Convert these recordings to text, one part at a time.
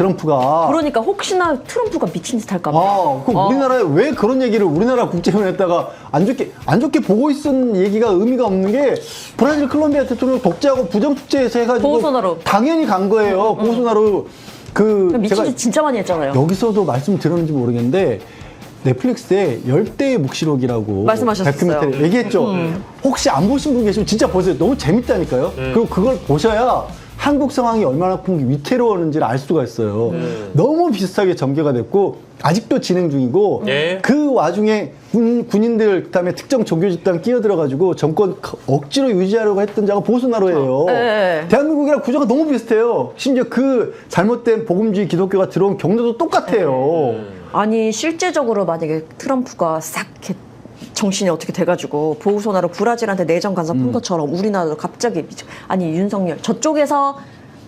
트럼프가 그러니까 혹시나 트럼프가 미친 듯 할까 봐. 아, 그럼 어. 우리나라에 왜 그런 얘기를 우리나라 국제연에다가 안 좋게 안 좋게 보고 있은 얘기가 의미가 없는 게 브라질 콜롬비아 대통령 독재하고 부정축제에서 해가지고 보우소나루. 당연히 간 거예요. 보우소나루 그 미친 제가 짓 진짜 많이 했잖아요. 여기서도 말씀드렸는지 모르겠는데 넷플릭스에 열대의 묵시록이라고 말씀하셨어요. 다큐멘터리 얘기했죠. 혹시 안 보신 분 계시면 진짜 보세요. 너무 재밌다니까요. 그리고 그걸 보셔야 한국 상황이 얼마나 위태로웠는지를 알 수가 있어요. 너무 비슷하게 전개가 됐고 아직도 진행 중이고 예. 그 와중에 군, 군인들 그다음에 특정 종교 집단 끼어들어가지고 정권 억지로 유지하려고 했던 자가 보수나루예요. 네. 대한민국이랑 구조가 너무 비슷해요. 심지어 그 잘못된 복음주의 기독교가 들어온 경로도 똑같아요. 아니 실제적으로 만약에 트럼프가 싹 이렇게 정신이 어떻게 돼가지고 보우소나로 브라질한테 내정 간섭 음. 한 것처럼 우리나라도 갑자기 미쳐- 아니 윤석열 저쪽에서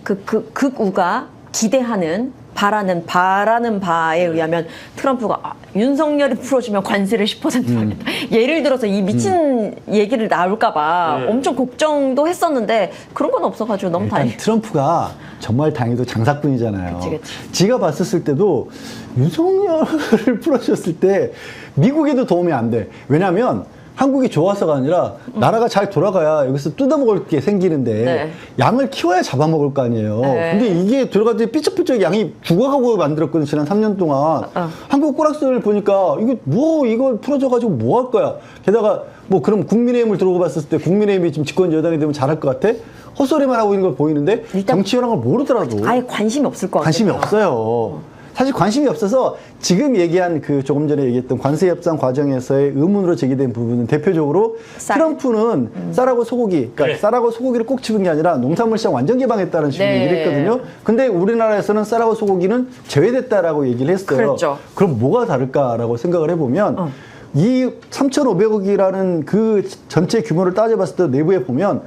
그, 그 극우가 기대하는 바라는 바라는 바에 의하면 트럼프가 아, 윤석열이 풀어주면 관세를 10% 음. 하겠다. 예를 들어서 이 미친 얘기를 나올까봐 네. 엄청 걱정도 했었는데 그런 건 없어가지고 너무 일단 다행. 트럼프가 정말 다행히도 장사꾼이잖아요. 그치, 그치. 지가 봤었을 때도 윤석열을 풀어줬을 때 미국에도 도움이 안 돼. 왜냐하면 한국이 좋아서가 아니라 나라가 잘 돌아가야 여기서 뜯어먹을 게 생기는데 네. 양을 키워야 잡아먹을 거 아니에요. 네. 근데 이게 들어가더니 삐쩍삐쩍 양이 죽어가고 만들었거든 지난 3년 동안. 어. 한국 꼬락서를 보니까 이거 뭐 이걸 풀어줘가지고 뭐 할 거야. 게다가 뭐 그럼 국민의힘을 들어고 봤을 때 국민의힘이 지금 집권 여당이 되면 잘할 것 같아? 헛소리만 하고 있는 걸 보이는데 일단 정치 현황을 모르더라도 아예 관심이 없을 것 같아요. 관심이 없어요. 사실 관심이 없어서 지금 얘기한 그 조금 전에 얘기했던 관세 협상 과정에서의 의문으로 제기된 부분은 대표적으로 쌀. 트럼프는 쌀하고 소고기, 그러니까 그래. 쌀하고 소고기를 꼭 집은 게 아니라 농산물 시장 완전 개방했다는 식으로 네. 얘기를 했거든요. 근데 우리나라에서는 쌀하고 소고기는 제외됐다라고 얘기를 했어요. 그랬죠. 그럼 뭐가 다를까라고 생각을 해보면 어. 이 3,500억이라는 그 전체 규모를 따져봤을 때 내부에 보면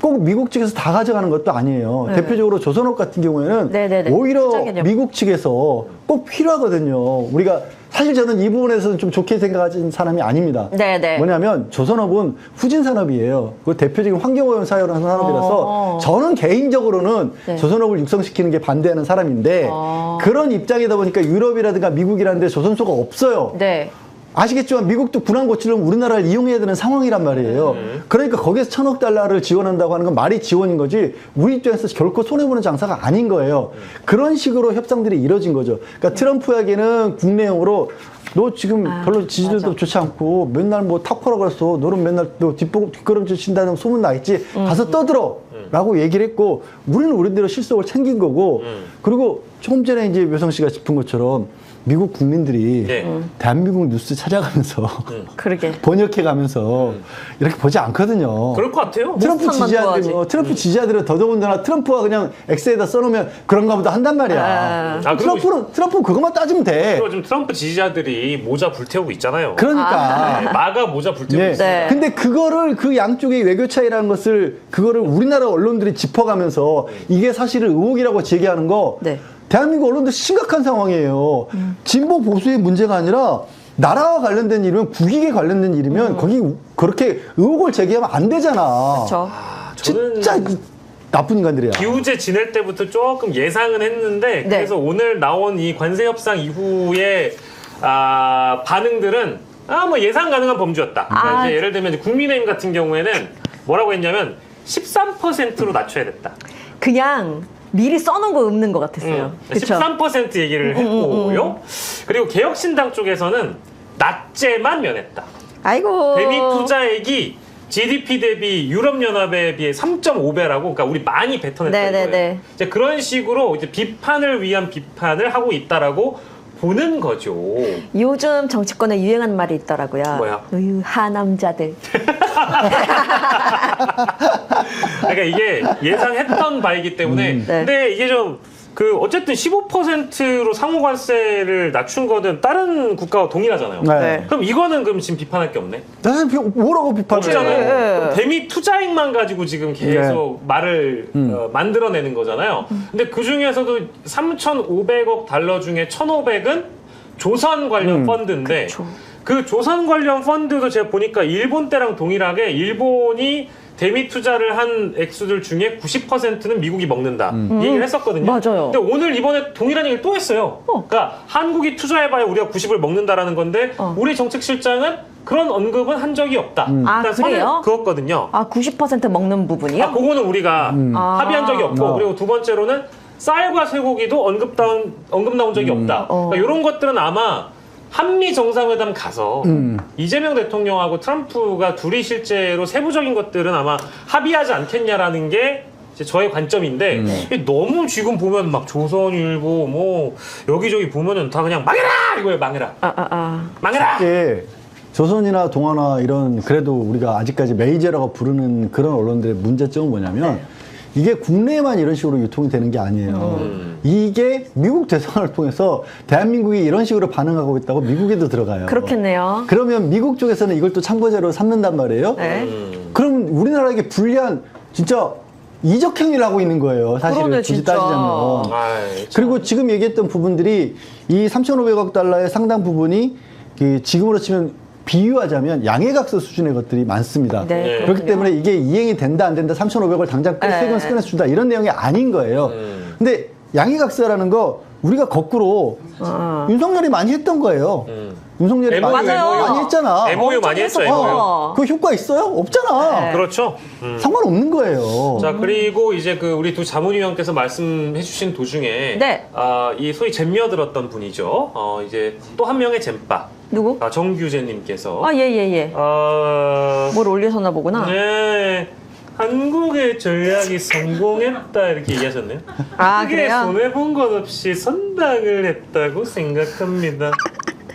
꼭 미국 측에서 다 가져가는 것도 아니에요. 네. 대표적으로 조선업 같은 경우에는 네네네. 오히려 투자 개념. 미국 측에서 꼭 필요하거든요. 우리가 사실 저는 이 부분에서는 좀 좋게 생각하는 사람이 아닙니다. 네네. 뭐냐면 조선업은 후진 산업이에요. 그 대표적인 환경오염 사유라는 산업이라서 어. 저는 개인적으로는 네. 조선업을 육성시키는 게 반대하는 사람인데 어. 그런 입장이다 보니까 유럽이라든가 미국이라는 데 조선소가 없어요. 네. 아시겠지만 미국도 군함 고치려면 우리나라를 이용해야 되는 상황이란 말이에요. 그러니까 거기서 천억 달러를 지원한다고 하는 건 말이 지원인 거지 우리 입장에서 결코 손해보는 장사가 아닌 거예요. 그런 식으로 협상들이 이뤄진 거죠. 그러니까 트럼프에게는 국내용으로 너 지금 아, 별로 지지율도 맞아. 좋지 않고 맨날 뭐 탁월하고 그랬어. 너는 맨날 너 뒷봉, 뒷걸음질 친다는 소문 나 있지. 가서 떠들어. 라고 얘기를 했고 우리는 우리대로 실속을 챙긴 거고 그리고 조금 전에 이제 묘성 씨가 짚은 것처럼 미국 국민들이 네. 대한민국 뉴스 찾아가면서 그러게. 번역해 가면서 이렇게 보지 않거든요. 그럴 것 같아요. 트럼프 지지자들. 뭐 트럼프 지지자들은 더더군다나 트럼프가 그냥 엑스에다 써놓으면 그런가 보다 한단 말이야. 아. 아, 그리고 트럼프는 트럼프 그것만 따지면 돼. 그리고 지금 트럼프 지지자들이 모자 불태우고 있잖아요. 그러니까. 네, 마가 모자 불태우고 네. 있어요. 네. 근데 그거를 그 양쪽의 외교 차이라는 것을 그거를 우리나라 언론들이 짚어가면서 이게 사실은 의혹이라고 제기하는 거 네. 대한민국 언론들 심각한 상황이에요. 진보 보수의 문제가 아니라 나라와 관련된 일이면 국익에 관련된 일이면 거기 그렇게 의혹을 제기하면 안 되잖아. 그렇죠. 진짜 이 나쁜 인간들이야. 기우제 지낼 때부터 조금 예상은 했는데 네. 그래서 오늘 나온 이 관세 협상 이후에 아, 반응들은 아 뭐 예상 가능한 범주였다. 그러니까 아. 이제 예를 들면 이제 국민의힘 같은 경우에는 뭐라고 했냐면 13%로 낮춰야 됐다. 그냥 미리 써놓은 거 읊는 것 같았어요. 음, 그렇죠. 13% 얘기를 했고요. 그리고 개혁신당 쪽에서는 낮제만 면했다. 아이고. 대미 투자액이 GDP 대비 유럽연합에 비해 3.5배라고, 그러니까 우리 많이 뱉어냈다 네네네. 이거예요. 이제 그런 식으로 이제 비판을 위한 비판을 하고 있다라고 보는 거죠. 요즘 정치권에 유행하는 말이 있더라고요. 뭐야? 으유, 하남자들. 그러니까 이게 예상했던 바이기 때문에, 네. 근데 이게 좀 그 어쨌든 15%로 상호관세를 낮춘 거는 다른 국가와 동일하잖아요. 네. 그럼 이거는 그럼 지금 비판할 게 없네. 나는 비- 뭐라고 비판을 없잖아요. 해요? 네. 그럼 대미 투자액만 가지고 지금 계속 말을 음. 어, 만들어내는 거잖아요. 근데 그 중에서도 3,500억 달러 중에 1,500은 조선 관련 음. 펀드인데 그쵸. 그 조선 관련 펀드도 제가 보니까 일본 때랑 동일하게 일본이 대미 투자를 한 액수들 중에 90%는 미국이 먹는다 이 얘기를 했었거든요. 맞아요. 근데 오늘 이번에 동일한 얘기를 또 했어요. 어. 그러니까 한국이 투자해봐야 우리가 90을 먹는다라는 건데 어. 우리 정책실장은 그런 언급은 한 적이 없다. 아, 일단 선을 그래요? 그었거든요. 아, 90% 먹는 부분이요? 아, 그거는 우리가 아. 합의한 적이 없고 어. 그리고 두 번째로는 쌀과 쇠고기도 언급 나온 언급 나온 적이 없다. 어. 그러니까 이런 것들은 아마 한미 정상회담 가서 음. 이재명 대통령하고 트럼프가 둘이 실제로 세부적인 것들은 아마 합의하지 않겠냐라는 게 이제 저의 관점인데 음. 이게 너무 지금 보면 막 조선일보 뭐 여기저기 보면은 다 그냥 망해라 이거예요 망해라 아, 아, 아. 망해라 이게 조선이나 동아나 이런 그래도 우리가 아직까지 메이저라고 부르는 그런 언론들의 문제점은 뭐냐면 이게 국내에만 이런 식으로 유통이 되는 게 아니에요. 음. 이게 미국 대선을 통해서 대한민국이 이런 식으로 반응하고 있다고 미국에도 들어가요. 그렇겠네요. 그러면 미국 쪽에서는 이걸 또 참고자로 삼는단 말이에요. 네. 음. 그럼 우리나라에게 불리한 진짜 이적 행위를 하고 있는 거예요. 사실은 그러네, 굳이 진짜. 따지자면. 아이, 참. 그리고 지금 얘기했던 부분들이 이 3,500억 달러의 상당 부분이 그 지금으로 치면 비유하자면 양해각서 수준의 것들이 많습니다. 네, 네. 그렇기 그렇군요. 때문에 이게 이행이 된다 안 된다 3,500을 당장 네. 세금 끊어서 준다 이런 내용이 아닌 거예요. 음. 근데 양해각서라는 거 우리가 거꾸로 아. 윤석열이 많이 했던 거예요. 음. 윤석열이 MOU, 많이, 맞아요. 많이 했잖아. MOU 많이 엄청 MOU. 했었어. 그 효과 있어요? 없잖아. 네. 그렇죠. 음. 상관없는 거예요. 자 그리고 이제 그 우리 두 자문위원께서 말씀해 주신 도중에 네. 아, 이 소위 잼며 들었던 분이죠. 어, 이제 또 한 명의 잼빠 누구? 아, 정규재님께서 아, 예, 예, 예. 아, 뭘 올리셨나 보구나. 네. 한국의 전략이 성공했다 이렇게 얘기하셨네요. 아, 크게 그래요? 손해 본 것 없이 선방을 했다고 생각합니다.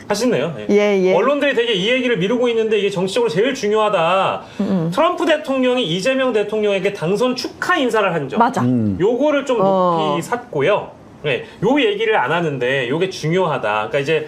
하시네요. 네. 예, 예. 언론들이 되게 이 얘기를 미루고 있는데 이게 정치적으로 제일 중요하다. 음, 트럼프 대통령이 이재명 대통령에게 당선 축하 인사를 한 점. 맞아. 음. 요거를 좀 높이 어. 샀고요. 네, 요 얘기를 안 하는데 요게 중요하다. 그러니까 이제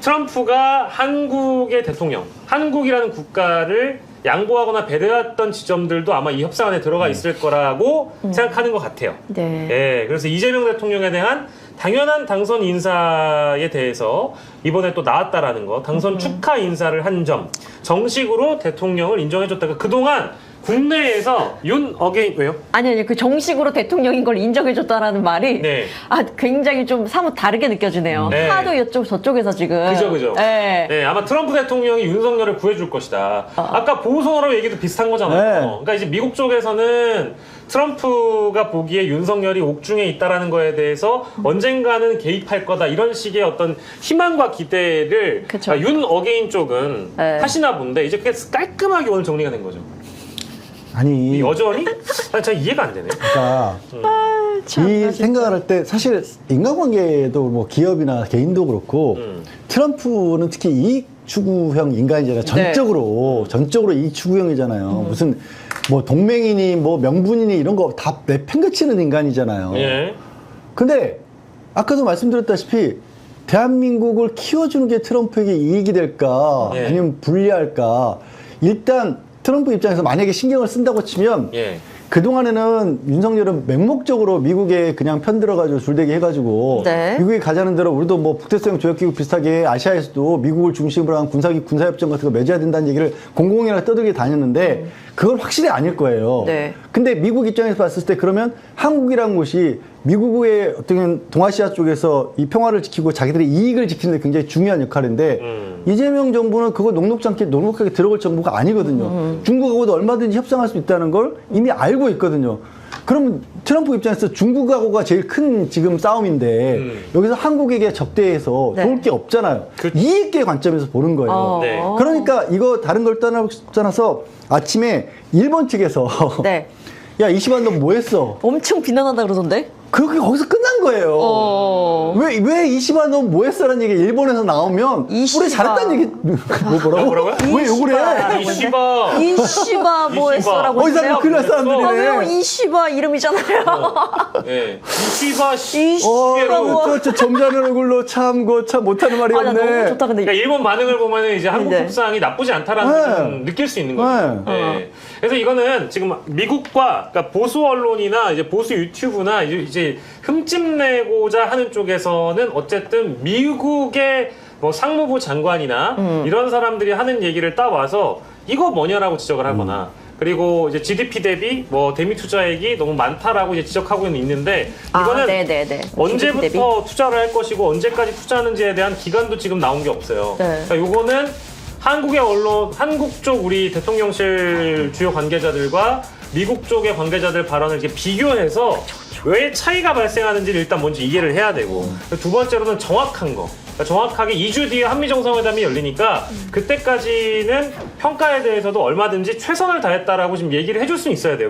트럼프가 한국의 대통령, 한국이라는 국가를 양보하거나 배려했던 지점들도 아마 이 협상 안에 들어가 있을 거라고 생각하는 것 같아요. 네. 예, 그래서 이재명 대통령에 대한 당연한 당선 인사에 대해서 이번에 또 나왔다라는 거, 당선 축하 인사를 한 점, 정식으로 대통령을 인정해줬다가 그동안 국내에서 윤 어게인 왜요? 아니, 아니, 그 정식으로 대통령인 걸 인정해줬다라는 말이. 네. 아, 굉장히 좀 사뭇 다르게 느껴지네요. 네. 하도 이쪽, 저쪽에서 지금. 그죠, 그죠. 네. 네, 아마 트럼프 대통령이 윤석열을 구해줄 것이다. 아까 보호선언 얘기도 비슷한 거잖아요. 네. 그러니까 이제 미국 쪽에서는 트럼프가 보기에 윤석열이 옥중에 있다라는 거에 대해서 언젠가는 개입할 거다 이런 식의 어떤 희망과 기대를 그쵸. 아, 윤 어게인 쪽은 네. 하시나 본데 이제 그게 깔끔하게 오늘 정리가 된 거죠. 아니, 이 여전히 아, 잘 이해가 안 되네. 그러니까 참, 이 진짜. 생각을 할 때 사실 인간관계도 뭐 기업이나 개인도 그렇고 음. 트럼프는 특히 이익 추구형 인간이잖아요. 네. 전적으로 전적으로 이익 추구형이잖아요. 무슨 뭐 동맹이니 뭐 명분이니 이런 거 다 내팽개치는 인간이잖아요. 예. 근데 아까도 말씀드렸다시피 대한민국을 키워주는 게 트럼프에게 이익이 될까 예. 아니면 불리할까 일단 트럼프 입장에서 만약에 신경을 쓴다고 치면 예. 그동안에는 윤석열은 맹목적으로 미국에 그냥 편들어가지고 줄대기 해가지고 네. 미국이 가자는 대로 우리도 뭐 북대서양 조약기구 비슷하게 아시아에서도 미국을 중심으로 한 군사기 군사협정 같은 거 맺어야 된다는 얘기를 공공이나 떠들게 다녔는데 그건 확실히 아닐 거예요. 네. 근데 미국 입장에서 봤을 때 그러면 한국이라는 곳이 미국의 어떤 동아시아 쪽에서 이 평화를 지키고 자기들의 이익을 지키는 데 굉장히 중요한 역할인데 음. 이재명 정부는 그거 녹록지 않게 녹록하게 들어갈 정부가 아니거든요. 중국하고도 얼마든지 협상할 수 있다는 걸 이미 알고 있거든요. 그럼 트럼프 입장에서 중국하고가 제일 큰 지금 싸움인데 음. 여기서 한국에게 적대해서 네. 좋을 게 없잖아요. 그- 이익의 관점에서 보는 거예요. 어. 네. 그러니까 이거 다른 걸 떠나, 떠나서 아침에 일본 측에서 네. 야 이시반 너 뭐 했어? 엄청 비난한다 그러던데? 그게 거기서 끝난 거예요. 어. 왜, 왜 이시반 너뭐 했어라는 얘기 일본에서 나오면 이시바. 우리 잘했다는 얘기 뭐 뭐라고? 뭐라고요? 왜 욕을 해? 이 이시바 뭐 이시바. 했어라고 어디서 했어요? 큰일 날 아, 왜요? 사람들이네. 이시바 이름이잖아요. 예. 이 씨바 씨. 어, 이시바고. 저, 저 점잖은 얼굴로 참, 그, 참 못하는 말이 아, 나 없네. 너무 좋다 근데. 그러니까 일본 반응을 보면 이제 한국 네. 협상이 나쁘지 않다라는 걸 네. 좀 느낄 수 있는 거죠. 네. 네. 그래서 이거는 지금 미국과 그러니까 보수 언론이나 이제 보수 유튜브나 이제, 이제 흠집내고자 하는 쪽에서는 어쨌든 미국의 뭐 상무부 장관이나 음. 이런 사람들이 하는 얘기를 따와서 이거 뭐냐라고 지적을 하거나 그리고 이제 GDP 대비 뭐 대미 투자액이 너무 많다라고 이제 지적하고는 있는데 아, 이거는 네네네. 언제부터. 투자를 할 것이고 언제까지 투자하는지에 대한 기간도 지금 나온 게 없어요. 네. 그러니까 요거는 한국의 언론, 한국 쪽 우리 대통령실 주요 관계자들과 미국 쪽의 관계자들 발언을 이렇게 비교해서 왜 차이가 발생하는지를 일단 먼저 이해를 해야 되고 두 번째로는 정확한 거. 그러니까 정확하게 2주 뒤에 한미 정상회담이 열리니까 그때까지는 평가에 대해서도 얼마든지 최선을 다했다라고 지금 얘기를 해줄 수는 있어야 돼요.